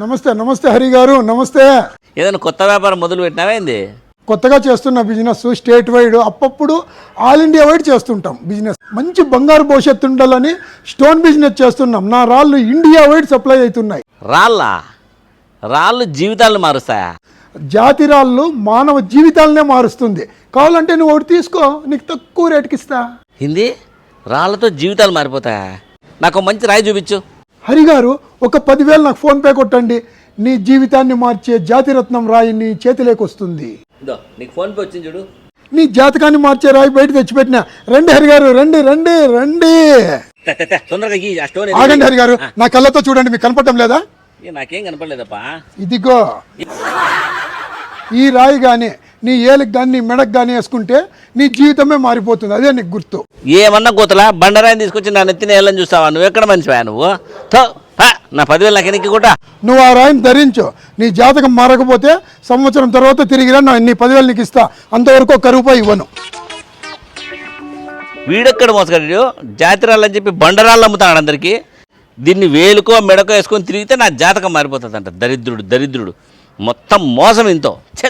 నమస్తే నమస్తే హరి గారు నమస్తే. ఏదైనా కొత్త వ్యాపారం మొదలు పెట్టినావా ఏంది? కొత్తగా చేస్తున్న బిజినెస్ స్టేట్ వైడ్ అప్పప్పుడు ఆల్ ఇండియా వైడ్ చేస్తుంటాం బిజినెస్ మంచి బంగారు భవిష్యత్తు ఉండాలని స్టోన్ బిజినెస్ చేస్తున్నాం. నా రాళ్ళు ఇండియా వైడ్ సప్లై అవుతున్నాయి. రాళ్ళా? రాళ్ళు జీవితాలను మారుస్తాయా? జాతి రాళ్ళు మానవ జీవితాలనే మారుస్తుంది. కావాలంటే నువ్వు ఒకటి తీసుకో నీకు తక్కువ రేటుకి ఇస్తా. హిందీ? రాళ్ళతో జీవితాలు మారిపోతాయా? నాకు మంచి రాయి చూపించు. హరి గారు ఒక పదివేలు నాకు ఫోన్పే కొట్టండి. నీ జీవితాన్ని మార్చే జాతిరత్నం రాయి నీ చేతిలోకి వస్తుంది. నీకు వచ్చింది చూడు. నీ జాతకాన్ని మార్చే రాయి బయట తెచ్చిపెట్టిన. రండి హరి గారు రండి రండి. రండి తొందరగా ఆగండి హరి గారు నా కళ్ళతో చూడండి మీకు కనపడటం లేదా? నాకేం కనపడలేదప్పా? ఇదిగో ఈ రాయి కానీ నీ ఏలికి కానీ నీ మెడకు కానీ వేసుకుంటే నీ జీవితమే మారిపోతుంది. అదే నీకు గుర్తు. ఏమన్నా కోతలా? బండరాయిని తీసుకొచ్చి నా నెత్తిన వెళ్ళని చూస్తావా? నువ్వు ఎక్కడ మంచివా నువ్వు? నా పదివేలు నాకు కూడా నువ్వు ఆ రాయిని ధరించు. నీ జాతకం మారకపోతే సంవత్సరం తర్వాత తిరిగిరా నా నీ పదివేలు నీకు ఇస్తా. అంతవరకు ఒక్క రూపాయి ఇవ్వను. వీడెక్కడ మోసగాడు? జాతిరాళ్ళని చెప్పి బండరాళ్ళు అమ్ముతాడు అందరికి. దీన్ని వేలుకో మెడకో వేసుకొని తిరిగితే నా జాతకం మారిపోతుందంట. దరిద్రుడు దరిద్రుడు. మొత్తం మోసం ఇంతో. ఛే